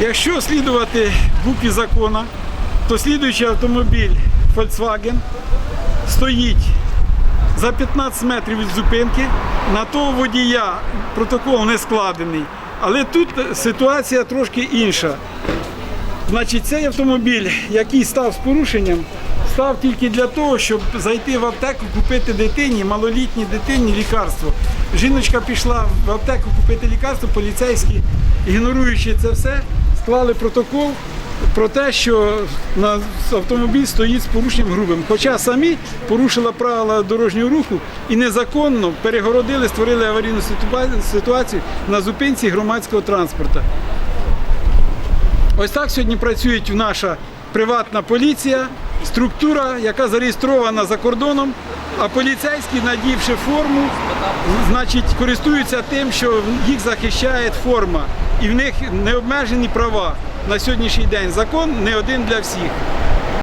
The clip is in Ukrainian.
Якщо слідувати букві закону, то слідуючий автомобіль Volkswagen стоїть за 15 метрів від зупинки. На того водія протокол не складений. Але тут ситуація трошки інша. Значить, цей автомобіль, який став з порушенням, став тільки для того, щоб зайти в аптеку, купити дитині, малолітній дитині лікарство. Жіночка пішла в аптеку купити лікарство, поліцейські, ігноруючи це все, склали протокол про те, що на автомобіль стоїть з порушенням грубим. Хоча самі порушили правила дорожнього руху і незаконно перегородили, створили аварійну ситуацію на зупинці громадського транспорту. Ось так сьогодні працює наша приватна поліція, структура, яка зареєстрована за кордоном, а поліцейські, надівши форму, значить, користуються тим, що їх захищає форма, і в них необмежені права на сьогоднішній день. Закон не один для всіх.